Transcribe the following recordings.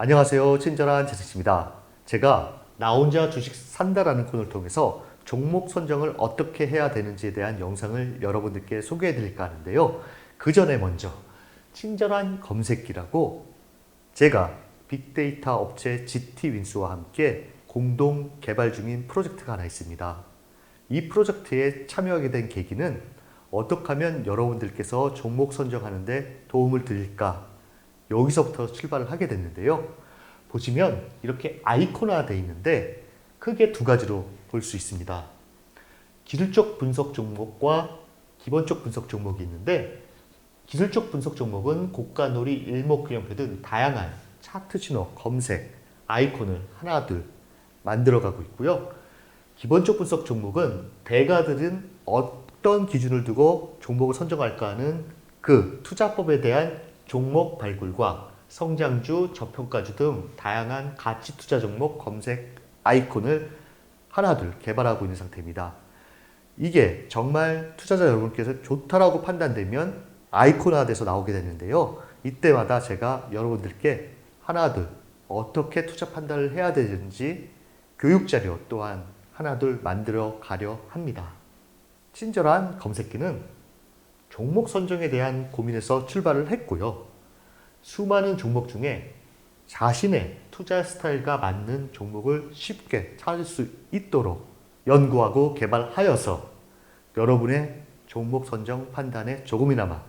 안녕하세요. 친절한 재택입니다. 제가 나 혼자 주식 산다라는 코너를 통해서 종목 선정을 어떻게 해야 되는지에 대한 영상을 여러분들께 소개해 드릴까 하는데요. 그 전에 먼저 친절한 검색기라고 제가 빅데이터 업체 GT윈스와 함께 공동 개발 중인 프로젝트가 하나 있습니다. 이 프로젝트에 참여하게 된 계기는 어떻게 하면 여러분들께서 종목 선정하는데 도움을 드릴까 여기서부터 출발을 하게 됐는데요. 보시면 이렇게 아이콘화 되어 있는데 크게 두 가지로 볼 수 있습니다. 기술적 분석 종목과 기본적 분석 종목이 있는데 기술적 분석 종목은 고가놀이, 일목균형표 등 다양한 차트 신호, 검색, 아이콘을 하나 둘 만들어가고 있고요. 기본적 분석 종목은 대가들은 어떤 기준을 두고 종목을 선정할까 하는 그 투자법에 대한 종목 발굴과 성장주, 저평가주 등 다양한 가치 투자 종목 검색 아이콘을 하나둘 개발하고 있는 상태입니다. 이게 정말 투자자 여러분께서 좋다라고 판단되면 아이콘화돼서 나오게 되는데요. 이때마다 제가 여러분들께 하나둘 어떻게 투자 판단을 해야 되는지 교육 자료 또한 하나둘 만들어 가려 합니다. 친절한 검색기는 종목 선정에 대한 고민에서 출발을 했고요. 수많은 종목 중에 자신의 투자 스타일과 맞는 종목을 쉽게 찾을 수 있도록 연구하고 개발하여서 여러분의 종목 선정 판단에 조금이나마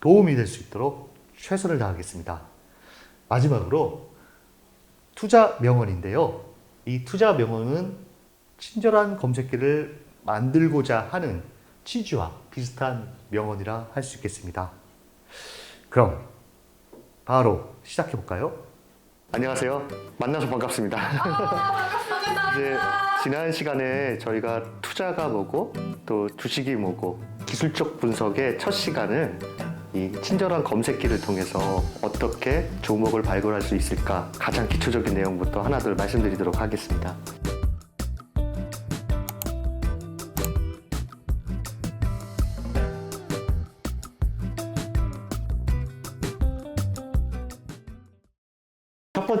도움이 될 수 있도록 최선을 다하겠습니다. 마지막으로 투자 명언인데요. 이 투자 명언은 친절한 검색기를 만들고자 하는 취지와 비슷한 명언이라 할 수 있겠습니다. 그럼 바로 시작해 볼까요? 안녕하세요. 만나서 반갑습니다. 이제 지난 시간에 저희가 투자가 뭐고 또 주식이 뭐고 기술적 분석의 첫 시간을 이 친절한 검색기를 통해서 어떻게 종목을 발굴할 수 있을까 가장 기초적인 내용부터 하나둘 말씀드리도록 하겠습니다.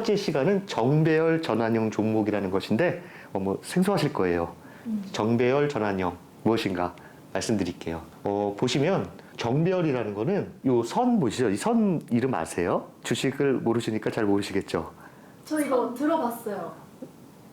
번째 시간은 정배열 전환형 종목이라는 것인데 어, 뭐 생소하실 거예요. 정배열 전환형 무엇인가 말씀드릴게요. 어, 보시면 정배열이라는 거는 요 선 보시죠? 이 선 이름 아세요? 주식을 모르시니까 잘 모르시겠죠? 저 이거 들어봤어요.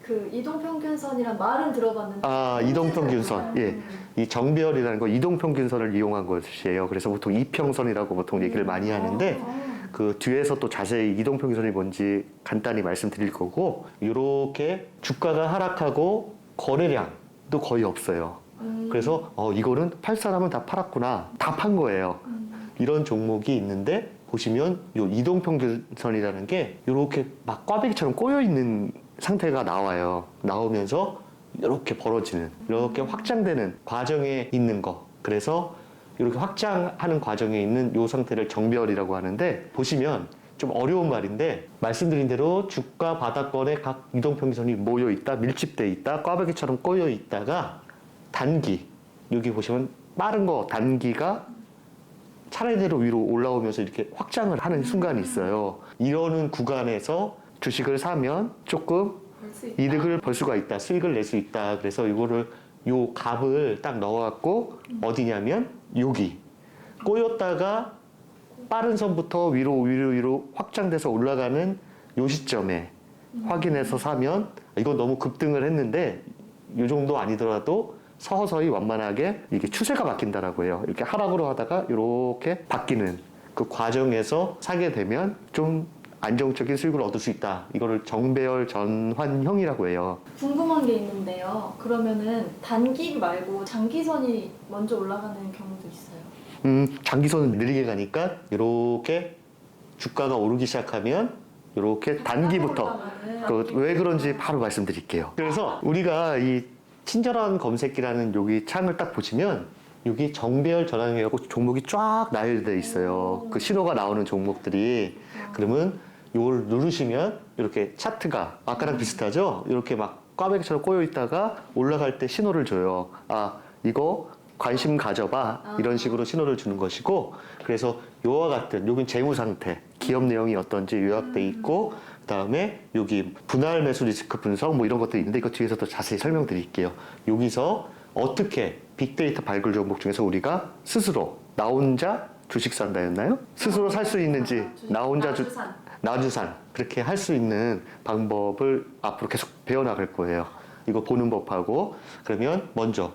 그 이동평균선이란 말은 들어봤는데. 아 이동평균선. 예. 이 정배열이라는 거 이동평균선을 이용한 것이에요. 그래서 보통 이평선이라고 보통 얘기를 많이 하는데 아, 그 뒤에서 또 자세히 이동 평균선이 뭔지 간단히 말씀드릴 거고 이렇게 주가가 하락하고 거래량도 거의 없어요. 음, 그래서 어 이거는 팔 사람은 다 팔았구나 다 판 거예요. 음, 이런 종목이 있는데 보시면 요 이동 평균선이라는 게 이렇게 막 꽈배기처럼 꼬여 있는 상태가 나와요. 나오면서 이렇게 벌어지는 이렇게 확장되는 과정에 있는 거. 그래서 이렇게 확장하는 과정에 있는 요 상태를 정배열이라고 하는데 보시면 좀 어려운 말인데 말씀드린 대로 주가 바닥권에 각 이동평균선이 모여 있다 밀집돼 있다 꽈배기처럼 꼬여 있다가 단기 여기 보시면 빠른 거 단기가 차례대로 위로 올라오면서 이렇게 확장을 하는 순간이 있어요. 이러는 구간에서 주식을 사면 조금. 이득을 벌 수가 있다. 수익을 낼 수 있다. 그래서 이거를 요 값을 딱 넣어갖고 어디냐면 여기 꼬였다가 빠른 선부터 위로 위로 위로 확장돼서 올라가는 요 시점에 확인해서 사면 이건 너무 급등을 했는데 이 정도 아니더라도 서서히 완만하게 이게 추세가 바뀐다라고 해요. 이렇게 하락으로 하다가 이렇게 바뀌는 그 과정에서 사게 되면 좀 안정적인 수익을 얻을 수 있다. 이거를 정배열 전환형이라고 해요. 궁금한 게 있는데요. 그러면은 단기 말고 장기선이 먼저 올라가는 경우도 있어요. 음, 장기선은 느리게 가니까 이렇게 주가가 오르기 시작하면 이렇게 단기부터 올라가는 그왜 그런지 바로 말씀드릴게요. 그래서 우리가 이 친절한 검색기라는 여기 창을 딱 보시면 여기 정배열 전환이라고 종목이 쫙 나열되어 있어요. 그 신호가 나오는 종목들이 그러면 이걸 누르시면 이렇게 차트가 아까랑 비슷하죠? 이렇게 막 꽈배기처럼 꼬여 있다가 올라갈 때 신호를 줘요. 아 이거 관심 가져봐 아. 이런 식으로 신호를 주는 것이고 그래서 요와 같은 여긴 재무 상태 기업 내용이 어떤지 요약돼 있고 그다음에 여기 분할 매수 리스크 분석 뭐 이런 것들이 있는데 이거 뒤에서 더 자세히 설명드릴게요 여기서 어떻게 빅데이터 발굴 종목 중에서 우리가 스스로 나 혼자 주식 산다였나요? 스스로 살 수 있는지 아. 나 혼자 주, 나주산. 그렇게 할 수 있는 방법을 앞으로 계속 배워나갈 거예요. 이거 보는 법하고 그러면 먼저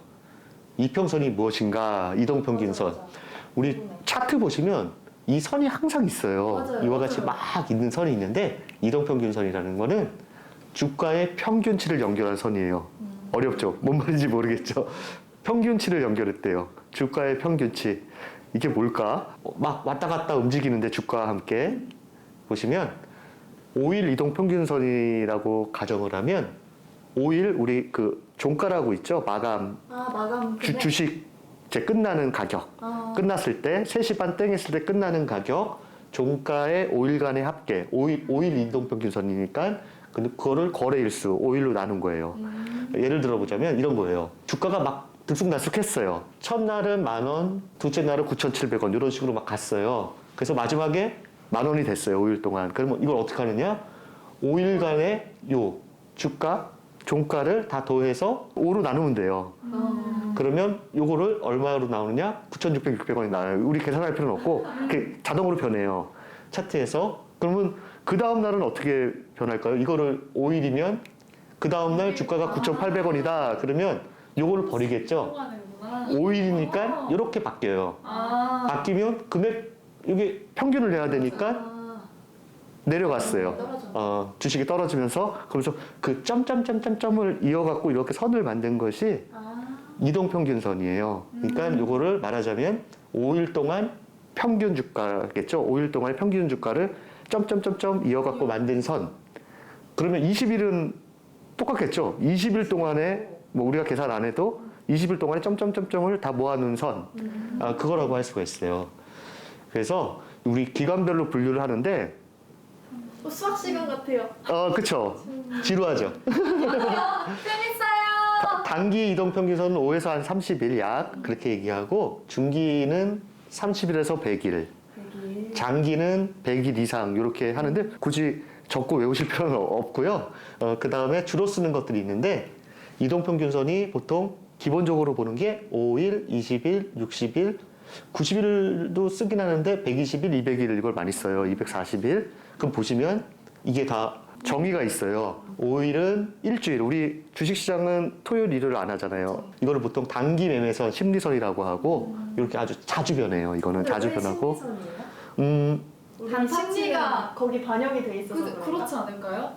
이평선이 무엇인가 이동평균선 맞아. 우리. 차트 보시면 이 선이 항상 있어요. 맞아요, 이와 같이 맞아요. 막 있는 선이 있는데 이동평균선이라는 거는 주가의 평균치를 연결한 선이에요. 음. 어렵죠? 뭔 말인지 모르겠죠? 평균치를 연결했대요. 주가의 평균치. 이게 뭘까? 어, 막 왔다 갔다 움직이는데 주가와 함께 보시면 5일 이동 평균선이라고 가정을 하면 5일 우리 그 종가라고 있죠? 마감 아 마감 주? 주식 이제 끝나는 가격. 아. 끝났을 때 3시 반 땡 했을 때 끝나는 가격 종가의 5일간의 합계 5일, 5일 이동 평균선이니까 근데 그거를 거래일수 5일로 나눈 거예요 음. 예를 들어 보자면 이런 거예요 주가가 막 들쑥날쑥했어요 첫날은 만 원 둘째 날은 9,700원 이런 식으로 막 갔어요 그래서 마지막에 만 원이 됐어요 5일 동안 그러면 이걸 어떻게 하느냐 5일간의 요 주가 종가를 다 더해서 5로 나누면 돼요 어. 그러면 요거를 얼마로 나오느냐? 9,600, 600원이 나와요. 우리 계산할 필요는 없고 그게 자동으로 변해요. 차트에서. 그러면 그 다음 날은 어떻게 변할까요? 이거를 5일이면 그 다음 날 주가가 9,800원이다. 그러면 요거를 버리겠죠. 통하는구나. 5일이니까 이렇게 바뀌어요. 아. 바뀌면 금액 이게 평균을 내야 되니까 아. 내려갔어요. 어, 주식이 떨어지면서 그러면서 그 점점점점점을 이어갖고 이렇게 선을 만든 것이 아. 이동 평균선이에요. 그러니까 요거를 말하자면 5일 동안 평균 주가겠죠. 5일 동안의 평균 주가를 점점점점 이어갖고 만든 선. 그러면 20일은 똑같겠죠. 20일 동안에 뭐 우리가 계산 안 해도 20일 동안에 점점점점을 다 모아놓은 선. 아, 그거라고 할 수가 있어요. 그래서 우리 기간별로 분류를 하는데 어, 수학 시간 같아요. 어, 그쵸. 지루하죠. 재밌어요. 다- 단기 이동 평균선은 5에서 한 30일 약 그렇게 얘기하고 중기는 30일에서 100일, 여기. 장기는 100일 이상 이렇게 하는데 굳이 적고 외우실 필요는 없고요. 어, 그 다음에 주로 쓰는 것들이 있는데 이동 평균선이 보통 기본적으로 보는 게 5일, 20일, 60일, 90일도 쓰긴 하는데 120일, 200일 이걸 많이 써요. 240일. 그럼 보시면 이게 다 정의가 있어요. 5일은 일주일. 우리 주식시장은 토요일, 일요일 안 하잖아요. 이거를 보통 단기 매매선, 심리선이라고 하고 이렇게 아주 자주 변해요. 이거는 자주 변하고. 심리선이에요? 음, 단타치가 심리가 거기 반영이 돼 있어서 그, 그런가? 그렇지 않을까요?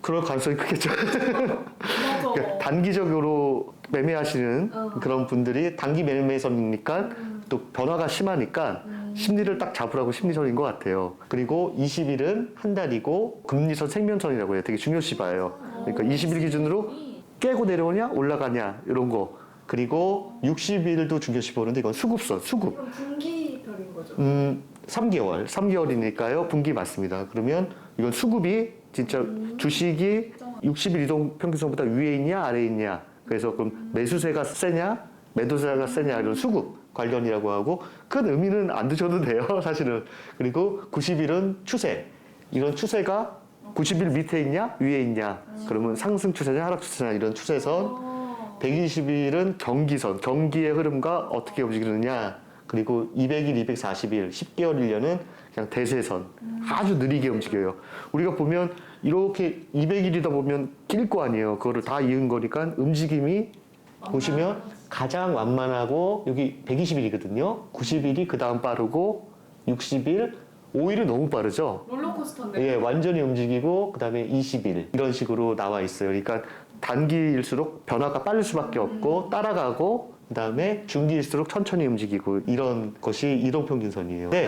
그럴 가능성이 크겠죠. 그러니까 단기적으로 매매하시는 어. 그런 분들이 단기 매매선이니까 또 변화가 심하니까 심리를 딱 잡으라고 심리선인 것 같아요. 그리고 20일은 한 달이고 금리선 생면선이라고 해요. 되게 중요시 봐요. 그러니까 20일 기준으로 깨고 내려오냐 올라가냐 이런 거. 그리고 60일도 중요시 보는데 이건 수급선, 수급. 그럼 분기별인 거죠. 음, 3개월, 3개월이니까요. 분기 맞습니다. 그러면 이건 수급이 진짜 주식이 60일 이동 평균선보다 위에 있냐, 아래에 있냐. 그래서 그럼 매수세가 세냐, 매도세가 세냐, 이런 수급 관련이라고 하고 큰 의미는 안 두셔도 돼요, 사실은. 그리고 90일은 추세. 이런 추세가 90일 밑에 있냐, 위에 있냐. 그러면 상승 추세냐, 하락 추세냐, 이런 추세선. 어. 120일은 경기선, 경기의 흐름과 어떻게 움직이느냐. 그리고 200일, 240일, 10개월, 1년은 그냥 대세선. 아주 느리게 움직여요. 우리가 보면 이렇게 200일이다 보면 낄 거 아니에요. 그거를 다 이은 거니까 움직임이 보시면 가장 완만하고 여기 120일이거든요. 90일이 그 다음 빠르고 60일, 5일은 너무 빠르죠. 롤러코스터인데. 예, 완전히 움직이고 그다음에 20일 이런 식으로 나와 있어요. 그러니까 단기일수록 변화가 빠를 수밖에 없고 따라가고 그다음에 중기일수록 천천히 움직이고 이런 것이 이동평균선이에요. 네.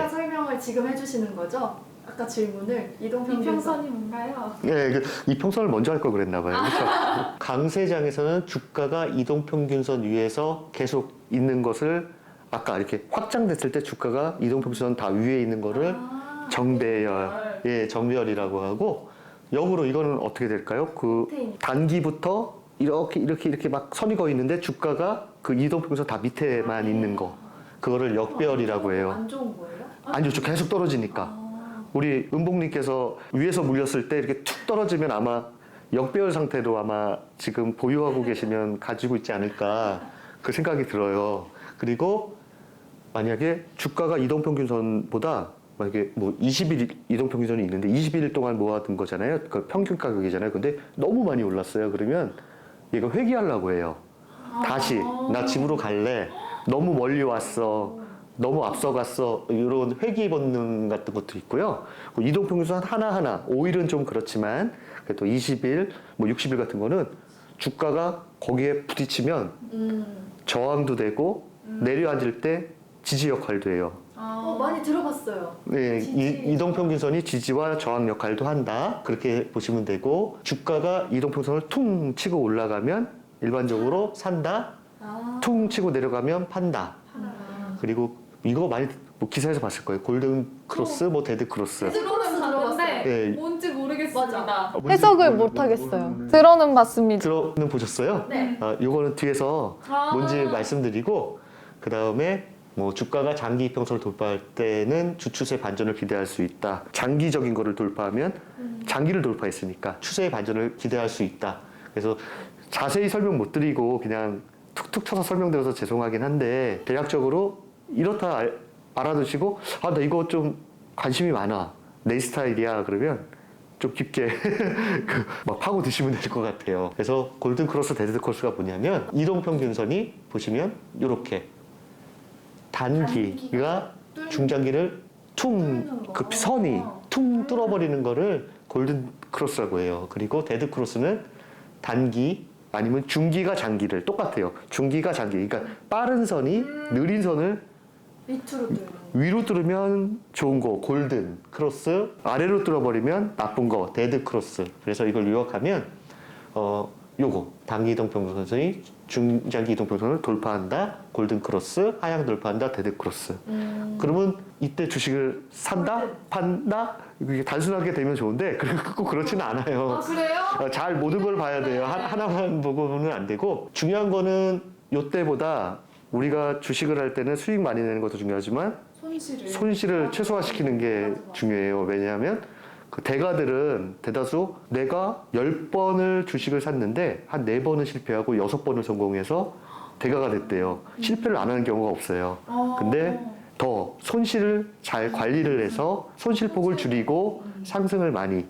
지금 해주시는 거죠? 아까 질문을 이동평균선. 이평선이 뭔가요? 예, 그 이평선을 먼저 할 걸 그랬나 봐요. 그렇죠? 강세장에서는 주가가 이동평균선 위에서 계속 있는 것을 아까 이렇게 확장됐을 때 주가가 이동평균선 다 위에 있는 거를 아, 정배열, 예, 정배열이라고 하고 역으로 이거는 어떻게 될까요? 그. 단기부터 이렇게 이렇게 이렇게 막 선이 거 있는데 주가가 그 이동평선 다 밑에만 있는 거 그거를 역배열이라고 해요. 안 좋은 거예요? 안 좋죠. 계속 떨어지니까. 아, 우리 은봉님께서 위에서 물렸을 때 이렇게 툭 떨어지면 아마 역배열 상태로 아마 지금 보유하고 계시면 가지고 있지 않을까 그 생각이 들어요. 그리고 만약에 주가가 이동평균선보다 만약에 뭐 20일 이동평균선이 있는데 21일 동안 모아둔 거잖아요. 그 평균 가격이잖아요. 근데 너무 많이 올랐어요. 그러면 얘가 회귀하려고 해요. 다시 나 집으로 갈래. 너무 멀리 왔어. 너무 앞서갔어. 이런 회귀 본능 같은 것도 있고요. 그 이동 평균선 하나하나 5일은 좀 그렇지만 그래도 20일, 뭐 60일 같은 거는 주가가 거기에 부딪히면 음. 저항도 되고 내려앉을 때 지지 역할도 해요. 어, 많이 들어봤어요. 네, 지지. 이, 이동 평균선이 지지와 저항 역할도 한다. 그렇게 보시면 되고 주가가 이동 평균선을 퉁 치고 올라가면 일반적으로 산다. 아, 퉁 치고 내려가면 판다. 아. 그리고 이거 많이 뭐 기사에서 봤을 거예요. 골든 크로스, 뭐 데드 크로스. 들어는 봤는데 네. 뭔지 모르겠습니다. 해석을 못 하겠어요. 들어는 봤습니다. 들어는 보셨어요? 네. 아, 요거는 뒤에서 아. 뭔지 말씀드리고 그 다음에 뭐 주가가 장기 이평선을 돌파할 때는 주추세 반전을 기대할 수 있다. 장기적인 거를 돌파하면 장기를 돌파했으니까 추세의 반전을 기대할 수 있다. 그래서 자세히 설명 못 드리고 그냥 툭툭 쳐서 설명드려서 죄송하긴 한데 대략적으로 이렇다 알, 알아두시고 아 나 이거 좀 관심이 많아 내 스타일이야 그러면 좀 깊게 그막 파고 드시면 될 것 같아요. 그래서 골든 크로스, 데드 크로스가 뭐냐면 이동 평균선이 보시면 이렇게 단기가 중장기를 퉁 뚫는 거. 그 선이 퉁 뚫어버리는 거를 골든 크로스라고 해요. 그리고 데드 크로스는 단기 아니면 중기가 장기를 똑같아요. 중기가 장기. 그러니까 빠른 선이 느린 선을 밑으로 뚫는. 위로 뚫으면 좋은 거 골든 크로스 아래로 뚫어버리면 나쁜 거 데드 크로스 그래서 이걸 요약하면 어 요거 단기 이동 평균선이 중장기 이동 평균선을 돌파한다 골든 크로스 하향 돌파한다 데드 크로스 음. 그러면 이때 주식을 산다 판다 이게 단순하게 되면 좋은데 그꼭 그렇지는 않아요 아 그래요? 어, 잘 모든 걸 봐야 돼요. 하, 하나만 보고는 안 되고 중요한 거는 요때보다 우리가 주식을 할 때는 수익 많이 내는 것도 중요하지만 손실을. 손실을 최소화시키는 게 중요해요. 왜냐하면 그 대가들은 대다수 내가 10번을 주식을 샀는데 한 4번은 실패하고 6번을 성공해서 대가가 됐대요. 실패를 안 하는 경우가 없어요. 어. 근데 더 손실을 잘 관리를 해서 손실폭을 줄이고 상승을 많이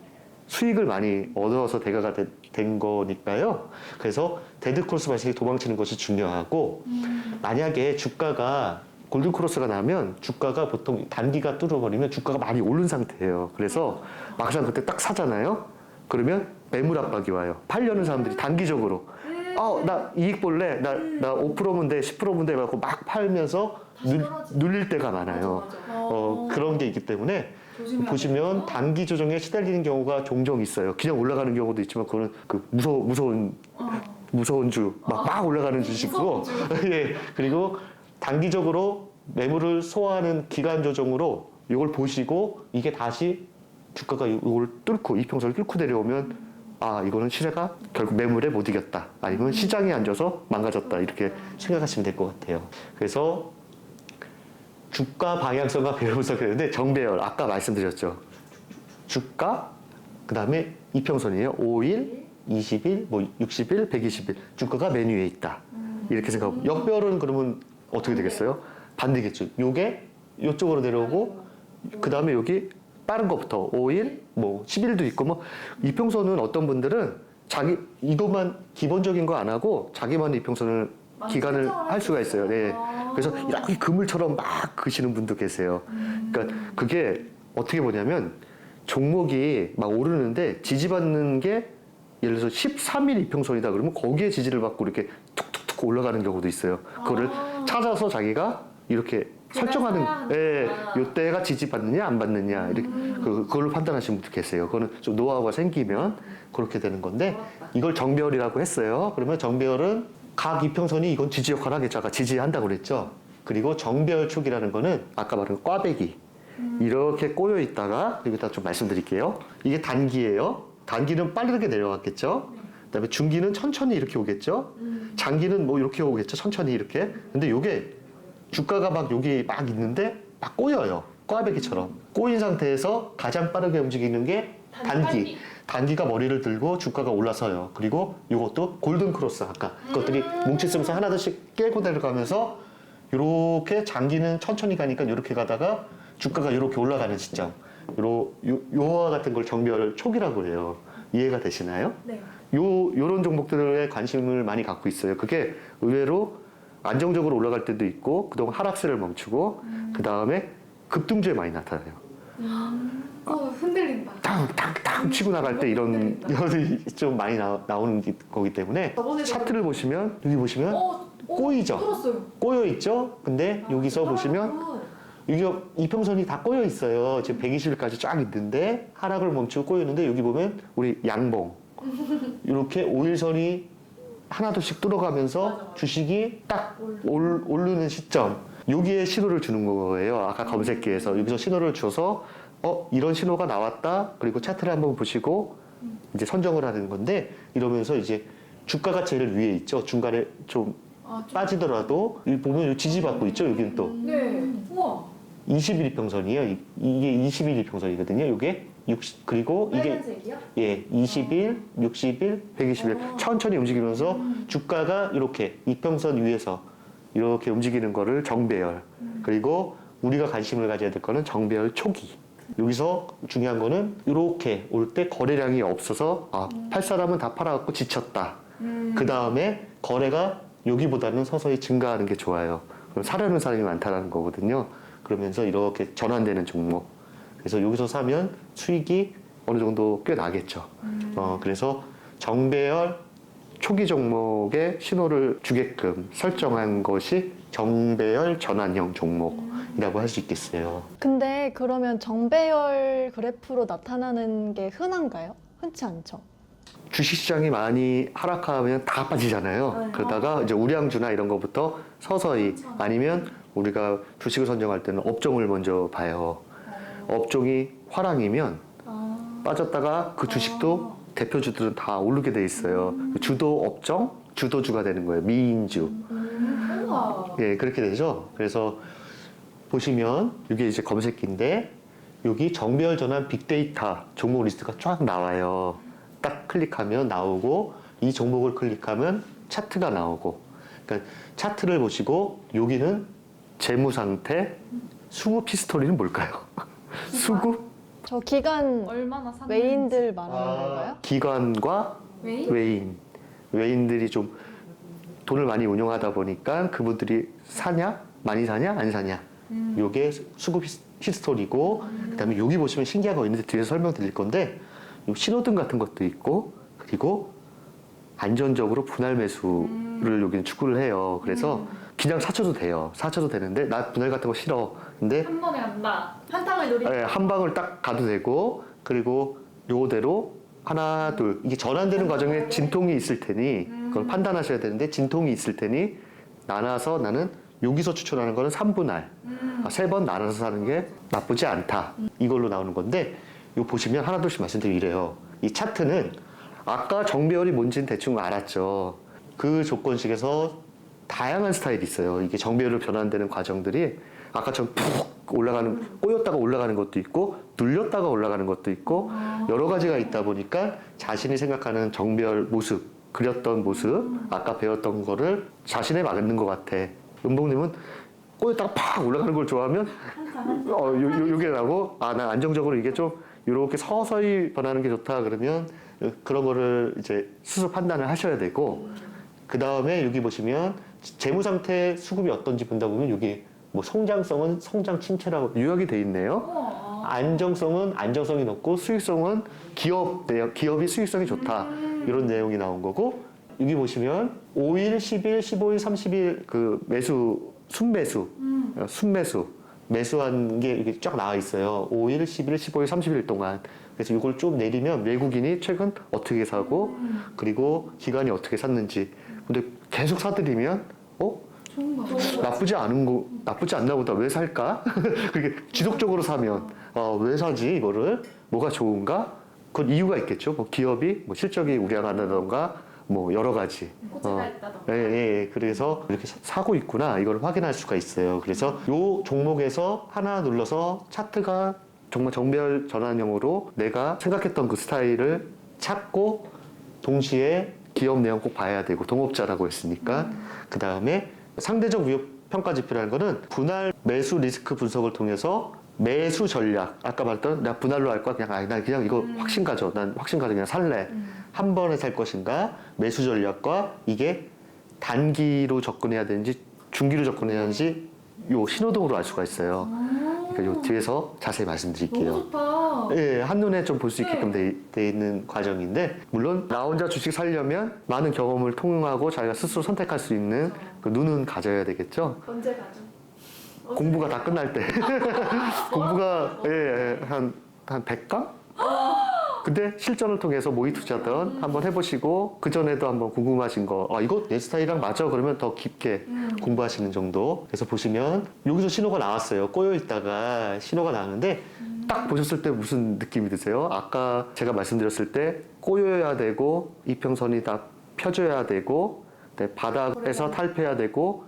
수익을 많이 얻어서 대가가 되- 된 거니까요. 그래서 데드 크로스 방식이 도망치는 것이 중요하고 만약에 주가가 골든 크로스가 나면 주가가 보통 단기가 뚫어버리면 주가가 많이 오른 상태예요. 그래서 막상 그때 딱 사잖아요. 그러면 매물 압박이 와요. 팔려는 사람들이 단기적으로 아, 나 이익 볼래? 나, 나 5%면 돼, 10%면 돼. 갖고 막 팔면서 눌. 눌릴 때가 많아요. 맞아. 어, 그런 게 있기 때문에 보시면. 단기 조정에 시달리는 경우가 종종 있어요. 그냥 올라가는 경우도 있지만 그거는 그 무서 무서운 어. 무서운 주막 막 올라가는 주식이고 무서운 예 그리고 단기적으로 매물을 소화하는 기간 조정으로 이걸 보시고 이게 다시 주가가 이걸 뚫고 이평선을 뚫고 내려오면 아 이거는 시세가 결국 매물에 못 이겼다 아니면 시장이 앉아서 망가졌다 이렇게 생각하시면 될 것 같아요. 그래서 주가 방향성과 배열 분석을 했는데 정배열 아까 말씀드렸죠. 주가 그다음에 이평선이에요. 5일, 20일, 뭐 60일, 120일 주가가 메뉴에 있다. 이렇게 생각하고 역배열은 그러면 어떻게 되겠어요? 반대겠죠. 요게 요쪽으로 내려오고 그다음에 여기 빠른 것부터 5일, 뭐 10일도 있고 뭐 이평선은 어떤 분들은 자기 이것만 기본적인 거 안 하고 자기만의 이평선을 기간을 할 수가 있어요. 네. 아. 그래서 이렇게 그물처럼 막 그시는 분도 계세요. 그러니까 그게 어떻게 보냐면 종목이 막 오르는데 지지받는 게 예를 들어서 13일 이평선이다 그러면 거기에 지지를 받고 이렇게 툭툭툭 올라가는 경우도 있어요. 그거를 아. 찾아서 자기가 이렇게 설정하는 예, 하는구나. 요때가 지지받느냐 안 받느냐 이렇게 그, 그걸로 판단하시는 분도 계세요. 그거는 좀 노하우가 생기면 그렇게 되는 건데 이걸 정배열이라고 했어요. 그러면 정배열은 각 이평선이 이건 지지 역할을 하겠죠. 아까 지지한다고 그랬죠. 그리고 정배열 축이라는 거는 아까 말한 꽈배기 이렇게 꼬여 있다가 여기다 좀 말씀드릴게요. 이게 단기예요. 단기는 빠르게 내려갔겠죠. 그다음에 중기는 천천히 이렇게 오겠죠. 장기는 뭐 이렇게 오겠죠. 천천히 이렇게. 근데 요게 주가가 막 여기 막 있는데 막 꼬여요. 꽈배기처럼 꼬인 상태에서 가장 빠르게 움직이는 게 단기. 단기. 단기가 머리를 들고 주가가 올라서요. 그리고 이것도 골든 크로스 아까 그것들이 뭉치 쓰면서 하나둘씩 깨고 내려가면서 이렇게 장기는 천천히 가니까 이렇게 가다가 주가가 이렇게 올라가는 시점. 요, 요, 요와 같은 걸 정별 초기라고 해요. 이해가 되시나요? 네. 요, 요런 종목들에 관심을 많이 갖고 있어요. 그게 의외로 안정적으로 올라갈 때도 있고, 그동안 하락세를 멈추고, 그 다음에 급등주에 많이 나타나요. 어, 흔들린다. 탕탕탕 치고 나갈 때 이런, 이런 좀 많이 나, 나오는 게- 거기 때문에 저번에도 차트를 보시면, 여기 보시면 어, 어, 꼬이죠? 들었어요. 꼬여 있죠? 근데 여기서 보시면 여기 이평선이 다 꼬여 있어요. 지금 120일까지 쫙 있는데 하락을 멈추고 꼬여 있는데 여기 보면 우리 양봉 이렇게 5일선이 하나둘씩 뚫어가면서 맞아, 맞아. 주식이 딱 올, 오르는 시점 여기에 신호를 주는 거예요. 아까 검색기에서 여기서 신호를 줘서 어 이런 신호가 나왔다. 그리고 차트를 한번 보시고 이제 선정을 하는 건데 이러면서 이제 주가가 제일 위에 있죠. 중간에 좀 아, 좀- 빠지더라도 여기 보면 요 지지받고 있죠. 여기는 또 네. 우와. 21평선이에요. 이게 21평선이거든요. 이게 60 그리고 이게 빨간색이요? 예, 20일, 60일, 120일 어. 천천히 움직이면서 주가가 이렇게 이평선 위에서 이렇게 움직이는 거를 정배열. 그리고 우리가 관심을 가져야 될 거는 정배열 초기. 여기서 중요한 거는 이렇게 올 때 거래량이 없어서 아, 팔 사람은 다 팔아갖고 지쳤다. 그 다음에 거래가 여기보다는 서서히 증가하는 게 좋아요. 그럼 사려는 사람이 많다는 거거든요. 그러면서 이렇게 전환되는 종목. 그래서 여기서 사면 수익이 어느 정도 꽤 나겠죠. 어, 그래서 정배열 초기 종목에 신호를 주게끔 설정한 것이 정배열 전환형 종목 이라고 할 수 있겠어요. 근데 그러면 정배열 그래프로 나타나는 게 흔한가요? 흔치 않죠? 주식시장이 많이 하락하면 다 빠지잖아요. 네. 그러다가 이제 우량주나 이런 것부터 서서히 아니면 우리가 주식을 선정할 때는 업종을 먼저 봐요. 업종이 화랑이면 아. 빠졌다가 그 주식도 대표주들은 다 오르게 돼 있어요. 주도 업종, 주도주가 되는 거예요. 미인주. 음. 예, 그렇게 되죠. 그래서 보시면 이게 이제 검색기인데 여기 정배열 전환 빅데이터 종목 리스트가 쫙 나와요. 딱 클릭하면 나오고 이 종목을 클릭하면 차트가 나오고 그러니까 차트를 보시고 여기는 재무 상태 수급 히스토리는 뭘까요? 수급 저 기간 얼마나 샀는지. 외인들 말하는 건가요? 기관과 외인? 외인 외인들이 좀 돈을 많이 운용하다 보니까 그분들이 사냐 많이 사냐 안 사냐 음. 요게 수급 히스- 히스토리고 그다음에 여기 보시면 신기한 거 있는데 뒤에서 설명드릴 건데 요 신호등 같은 것도 있고 그리고 안전적으로 분할 매수를 여기는 추구를 해요. 그래서 그냥 사쳐도 돼요. 사쳐도 되는데 나 분할 같은 거 싫어. 근데 한 번에 간다. 한탕을 노리. 예, 한 방울 딱 가도 되고 그리고 요대로 하나 둘. 이게 전환되는 과정에 진통이 있을 테니 그걸 판단하셔야 되는데 진통이 있을 테니 나눠서 나는 여기서 추천하는 거는 3분할 세번 나눠서 사는 게 나쁘지 않다. 이걸로 나오는 건데 요 보시면 하나 둘씩 말씀드리면 이래요. 이 차트는 아까 정배열이 뭔지는 대충 알았죠. 그 조건식에서 다양한 스타일이 있어요. 이게 정배열로 변환되는 과정들이 아까처럼 푹 올라가는 꼬였다가 올라가는 것도 있고 눌렸다가 올라가는 것도 있고 여러 가지가 있다 보니까 자신이 생각하는 정배열 모습 그렸던 모습 아까 배웠던 거를 자신에 맞는 것 같아 은봉님은 꼬였다가 팍 올라가는 걸 좋아하면 어, 요, 요, 요게 나고 아나 안정적으로 이게 좀 이렇게 서서히 변하는 게 좋다 그러면 그런 거를 이제 스스로 판단을 하셔야 되고 그 다음에 여기 보시면 재무 상태 수급이 어떤지 본다 보면 여기 뭐 성장성은 성장 침체라고 요약이 돼 있네요. 안정성은 안정성이 높고 수익성은 기업 내- 기업이 수익성이 좋다. 이런 내용이 나온 거고 여기 보시면 5일, 10일, 15일, 30일 그 매수 순매수 어, 순매수 매수한 게 이게 쫙 나와 있어요. 5일, 10일, 15일, 30일 동안 그래서 이걸 좀 내리면 외국인이 최근 어떻게 사고 그리고 기관이 어떻게 샀는지 근데 계속 사들이면 어. 나쁘지 않은 거 나쁘지 않나 보다 왜 살까? 그게 지속적으로 사면 어, 왜 사지 이거를 뭐가 좋은가? 그건 이유가 있겠죠. 뭐 기업이 뭐 실적이 우량하다던가 뭐 여러 가지. 어. 예, 예, 예. 그래서 이렇게 사- 사고 있구나 이걸 확인할 수가 있어요. 그래서 요 종목에서 하나 눌러서 차트가 정말 정별 전환형으로 내가 생각했던 그 스타일을 찾고 동시에 기업 내용 꼭 봐야 되고 동업자라고 했으니까 그 다음에 상대적 위협 평가 지표라는 거는 분할 매수 리스크 분석을 통해서 매수 전략. 아까 말했던 내가 분할로 할 거야 그냥 아니 난 그냥 이거 확신 가져. 난 확신 가져. 그냥 살래. 한 번에 살 것인가? 매수 전략과 이게 단기로 접근해야 되는지 중기로 접근해야 하는지 요 신호등으로 알 수가 있어요. 그러니까 요 뒤에서 자세히 말씀드릴게요. 좋다. 예, 한눈에 좀 볼 수 있게끔 돼, 돼 있는 과정인데 물론 나 혼자 주식 살려면 많은 경험을 통하고 자기가 스스로 선택할 수 있는 그 눈은 가져야 되겠죠. 언제 가죠? 공부가? 다 끝날 때. 공부가 예, 예, 한, 한 100강? 근데 실전을 통해서 모의 투자든 한번 해보시고 그 전에도 한번 궁금하신 거, 아 이거 내 스타일이랑 맞아 그러면 더 깊게 공부하시는 정도. 그래서 보시면 여기서 신호가 나왔어요. 꼬여 있다가 신호가 나왔는데 딱 보셨을 때 무슨 느낌이 드세요? 아까 제가 말씀드렸을 때 꼬여야 되고 이평선이 다 펴줘야 되고 네, 바닥에서 탈피해야 되고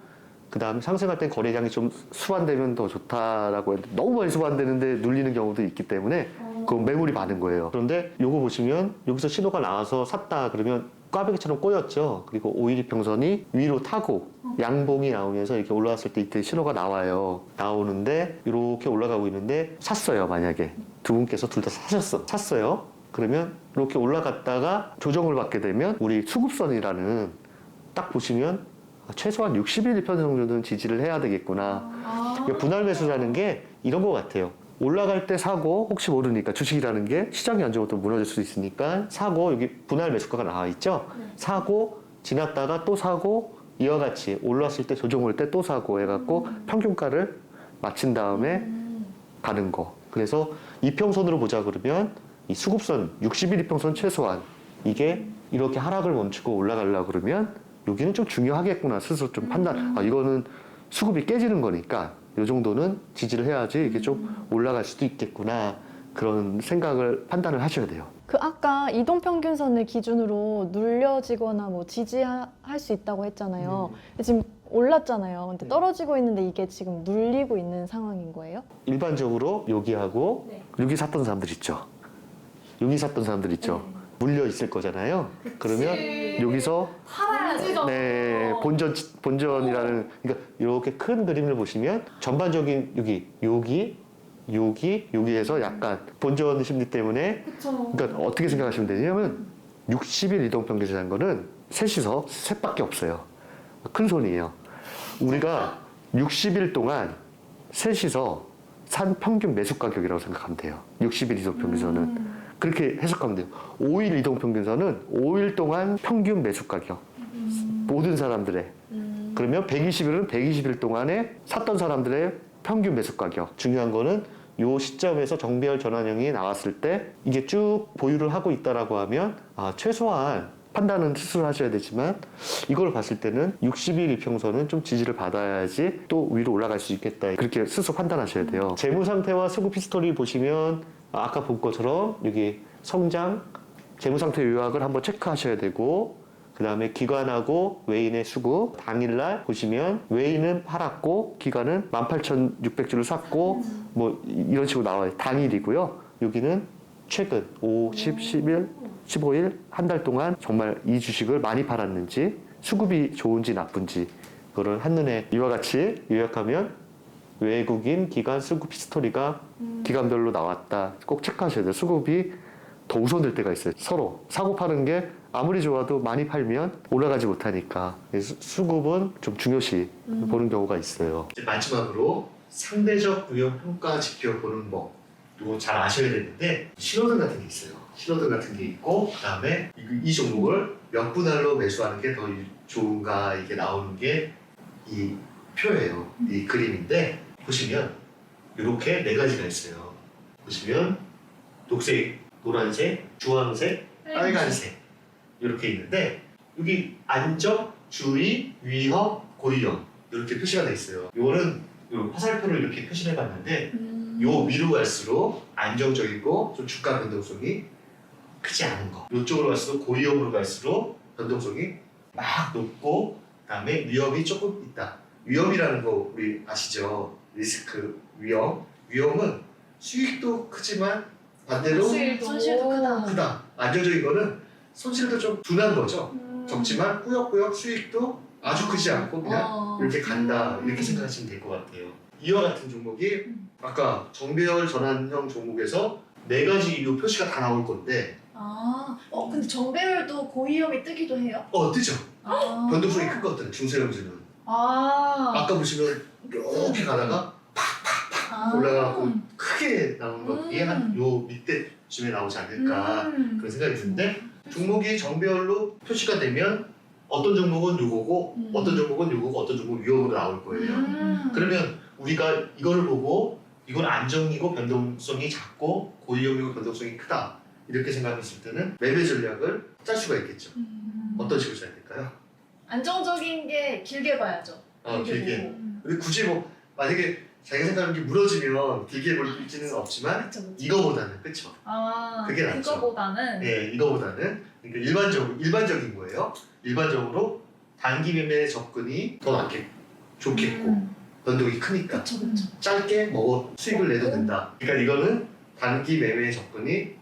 그 다음에 상승할 땐 거래량이 좀 수반되면 더 좋다라고 했는데 너무 많이 수반되는데 눌리는 경우도 있기 때문에 그건 매물이 많은 거예요. 그런데 요거 보시면 여기서 신호가 나와서 샀다 그러면 꽈배기처럼 꼬였죠. 그리고 오일이 평선이 위로 타고 양봉이 나오면서 이렇게 올라왔을 때 이때 신호가 나와요. 나오는데 이렇게 올라가고 있는데 샀어요. 만약에 두 분께서 둘 다 사셨어. 샀어요. 그러면 이렇게 올라갔다가 조정을 받게 되면 우리 수급선이라는 딱 보시면 아, 최소한 60일 편 정도는 지지를 해야 되겠구나. 아. 그러니까 분할 매수라는 게 이런 것 같아요. 올라갈 때 사고 혹시 모르니까 주식이라는 게 시장이 안 좋으면 또 무너질 수 있으니까 사고 여기 분할 매수가가 나와 있죠. 네. 사고 지났다가 또 사고 이와 같이 올랐을 때 조정 올 때 또 사고 해갖고 평균가를 맞춘 다음에 음. 가는 거. 그래서 이평선으로 보자 그러면 이 수급선 60일 이평선 최소한 이게 이렇게 하락을 멈추고 올라가려고 그러면 여기는 좀 중요하겠구나 스스로 좀 판단. 아 이거는 수급이 깨지는 거니까 이 정도는 지지를 해야지 이게 좀 올라갈 수도 있겠구나 그런 생각을 판단을 하셔야 돼요. 그 아까 이동 평균선을 기준으로 눌려지거나 뭐 지지할 수 있다고 했잖아요. 지금 올랐잖아요. 근데 네. 떨어지고 있는데 이게 지금 눌리고 있는 상황인 거예요? 일반적으로 여기하고 네. 여기 샀던 사람들 있죠. 여기 샀던 사람들 있죠. 물려 있을 거잖아요. 그러면 여기서. 네, 본전 본전이라는 그러니까 이렇게 큰 그림을 보시면 전반적인 여기 여기 여기 여기에서 약간 본전 심리 때문에 그쵸. 그러니까 어떻게 생각하시면 되냐면 60일 이동 평균이라는 거는 셋이서 셋밖에 없어요. 큰 손이에요. 우리가 60일 동안 셋이서 산 평균 매수 가격이라고 생각하면 돼요. 60일 이동 평균선은 음. 그렇게 해석하면 돼요. 5일 이동 평균선은 5일 동안 평균 매수 가격. 모든 사람들의 음. 그러면 120일은 120일 동안에 샀던 사람들의 평균 매수 가격. 중요한 거는 요 시점에서 정배열 전환형이 나왔을 때 이게 쭉 보유를 하고 있다라고 하면 아, 최소한 판단은 스스로 하셔야 되지만 이걸 봤을 때는 60일 이평선은 좀 지지를 받아야지 또 위로 올라갈 수 있겠다. 그렇게 스스로 판단하셔야 돼요. 재무 상태와 수급 히스토리 보시면 아까 본 것처럼 여기 성장, 재무 상태 요약을 한번 체크하셔야 되고 그 다음에 기관하고 외인의 수급 당일날 보시면 외인은 팔았고 기관은 18,600주를 샀고 뭐 이- 이런 식으로 나와요. 당일이고요. 여기는 최근 5, 10, 11, 15일 한 달 동안 정말 이 주식을 많이 팔았는지 수급이 좋은지 나쁜지 그거를 한눈에 이와 같이 요약하면 외국인 기관 수급 히스토리가 기관별로 나왔다. 꼭 체크하셔야 돼요. 수급이 더 우선될 때가 있어요. 서로 사고 파는 게 아무리 좋아도 많이 팔면 올라가지 못하니까 수- 수급은 좀 중요시 보는 경우가 있어요. 마지막으로 상대적 위험 평가 지표 보는 법 이거 잘 아셔야 되는데 신호등 같은 게 있어요. 신호등 같은 게 있고 그다음에 이, 이 종목을 몇 분할로 매수하는 게 더 좋은가 이게 나오는 게 이 표예요. 이 그림인데 보시면 이렇게 네 가지가 있어요. 보시면 녹색, 노란색, 주황색, 빨간색 이렇게 있는데 여기 안정, 주의, 위험, 고위험 이렇게 표시가 돼 있어요. 이거는 요 화살표를 이렇게 표시를 해봤는데 음. 요 위로 갈수록 안정적이고 좀 주가 변동성이 크지 않은 거. 이쪽으로 갈수록 고위험으로 갈수록 변동성이 막 높고 그다음에 위험이 조금 있다. 위험이라는 거 우리 아시죠? 리스크, 위험. 위험은 수익도 크지만 반대로 수익도 손실도 크다. 크다. 안정적인 거는 손실도 좀 둔한 거죠. 음. 적지만 꾸역꾸역 수익도 아주 크지 않고 그냥 어. 이렇게 간다 음. 이렇게 생각하시면 될 것 같아요. 이와 같은 종목이 아까 정배열 전환형 종목에서 네 가지 이유 표시가 다 나올 건데 아, 어 근데 정배열도 고위험이 뜨기도 해요? 어 뜨죠? 아. 변동성이 큰 것들은 중소형주는 아. 아까 보시면 이렇게 가다가 아. 올라가고 크게 나오는 거 이게 음. 한요 밑에쯤에 나오지 않을까 음. 그런 생각이 드는데 종목이 정배열로 표시가 되면 어떤 종목은 요거고 음. 어떤 종목은 요거고 어떤 종목은 위험으로 나올 거예요. 음. 그러면 우리가 이거를 보고 이건 안정이고 변동성이 작고 고위험이고 변동성이 크다 이렇게 생각했을 때는 매매 전략을 짤 수가 있겠죠. 음. 어떤 식으로 짜야 될까요? 안정적인 게 길게 봐야죠. 어, 길게. 보고. 근데 굳이 뭐 만약에 자기가 생각하는 게 무너지면 길게 볼 수는 없지만 그쵸, 그쵸. 이거보다는 그쵸. 아, 그게 낫죠. 그거보다는 네, 이거보다는 그러니까 일반적으로 일반적인 거예요. 일반적으로 단기 매매 접근이 더 낫게 좋겠고 음. 변동이 크니까 그쵸, 그쵸. 짧게 먹어 수익을 내도 된다. 그러니까 이거는 단기 매매 접근이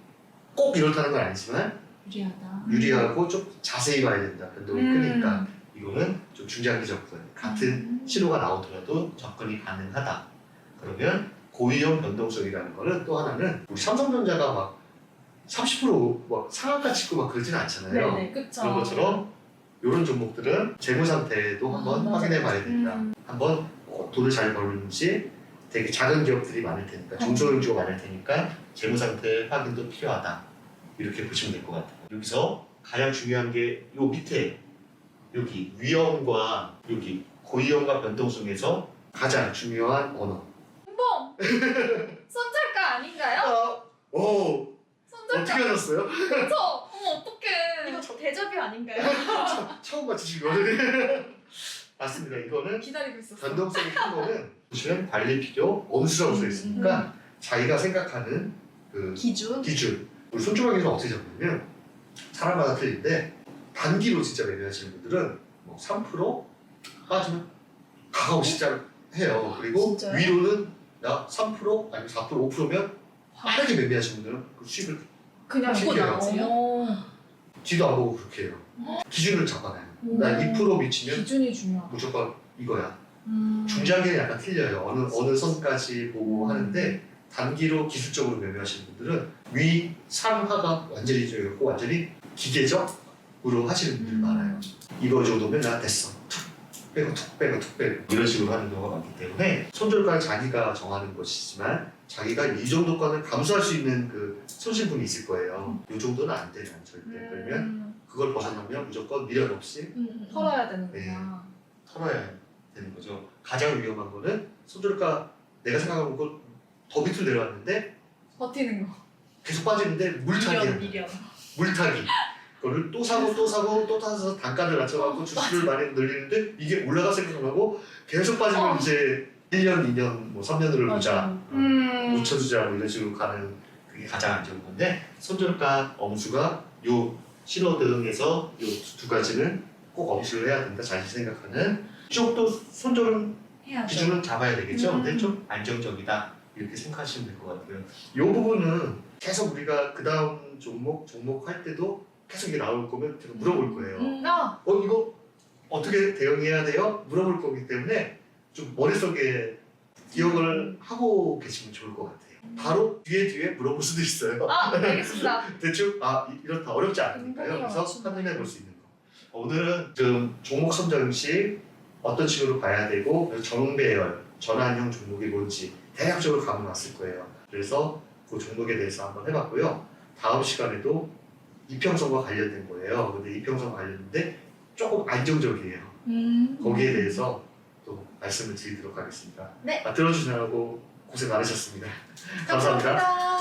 꼭 이렇다는 건 아니지만 유리하다. 유리하고 좀 자세히 봐야 된다. 변동이 음. 크니까 이거는 좀 중장기 접근 같은 음. 신호가 나오더라도 접근이 가능하다. 그러면 고위험 변동성이라는 거는 또 하나는 우리 삼성전자가 막 30%막 상한가 치고 막 그러지는 않잖아요. 네네, 그쵸. 그런 것처럼 이런 종목들은 재무 상태도 아, 한번 맞아. 확인해 봐야 된다. 음. 한번 어, 돈을 잘 벌는지 되게 작은 기업들이 많을 테니까 중소형주가 많을 테니까 재무 상태 확인도 필요하다. 이렇게 보시면 될 것 같아요. 여기서 가장 중요한 게 요 밑에 여기 위험과 여기 고위험과 변동성에서 가장 중요한 언어. 뽕! 손절가 아닌가요? 아, 오 손절가 어떻게 하셨어요? 그쵸? 어머 어떡해 이거 저 대접이 아닌가요? 처음 맞히신 거거든요. 맞습니다. 이거는 기다리고 있었어 변동성이 큰 거는 보시면 관리 필요 엄수라고 써 있으니까 자기가 생각하는 그 기준. 기준 우리 손주방에서 어떻게 잡냐면 사람마다 틀린데 단기로 진짜 매매하시는 분들은 뭐 3% 빠지면 가가고 시작 해요 그리고 진짜요? 위로는 야3% 아니면 4% 5%면 빠르게 매매하시는 분들은 그 수익을 그냥 쉽게 보고 나오세요. 나오세요? 어, 뒤도 안 보고 그렇게 해요 기준을 잡아놔요 오. 난2% 미치면 기준이 중요하다 무조건 이거야 음. 중장기는 약간 틀려요. 어느 어느 선까지 보고 음. 하는데 단기로 기술적으로 매매하시는 분들은 위 상하가 완전히 저고 완전히 기계적 으로 하시는 분들이 음. 많아요. 이거 정도면 나 됐어. 툭 빼고 툭 빼고 툭 빼고 이런 식으로 하는 경우가 많기 때문에 손절가는 자기가 정하는 것이지만 자기가 이 정도가는 감수할 수 있는 그 손실분이 있을 거예요. 이 정도는 안 되는 절대. 그러면 음, 그걸 벗어나면 무조건 미련 없이 음, 음. 털어야 되는구나 털어야 되는 거죠. 가장 위험한 거는 손절가 내가 생각하는 거더 밑으로 내려왔는데 버티는 거 계속 빠지는데 물타기 미련, 미련. 물타기 그거를 또 사고 또 사고 또 타서 단가를 낮춰갖고 주식을 많이 늘리는데 이게 올라갈 생각하고 계속 빠지면 어. 이제 1년, 2년, 뭐 3년으로 보자. 음. 묻혀주자 뭐 이런 식으로 가는 그게 가장 안 좋은 건데 손절가 엄수가 요 신호 대응에서 요 두 가지는 꼭 엄수를 해야 된다 자신 생각하는 이쪽도 손절은 해야죠. 기준은 잡아야 되겠죠. 음. 근데 좀 안정적이다 이렇게 생각하시면 될 것 같아요. 이 부분은 계속 우리가 그 다음 종목 종목 할 때도 계속 이게 나올 거면 제가 물어볼 거예요. 음. 아, 어 이거 어떻게 대응해야 돼요? 물어볼 거기 때문에 좀 머릿속에 기억을 하고 계시면 좋을 것 같아요. 바로 뒤에 뒤에 물어볼 수도 있어요. 아 알겠습니다 대충 아 이- 이렇다 어렵지 않으니까요. 그래서 맞춘다. 확인해 볼수 있는 거. 오늘은 좀 종목 선정 시 어떤 식으로 봐야 되고 그래서 정배열 전환형 종목이 뭔지 대략적으로 감은 왔을 거예요. 그래서 그 종목에 대해서 한번 해봤고요. 다음 시간에도 이평선과 관련된 거예요. 근데 이평선 관련인데 조금 안정적이에요. 음. 거기에 대해서 또 말씀을 드리도록 하겠습니다. 네. 아, 들어주시느라고 고생 많으셨습니다. 감사합니다. 감사합니다.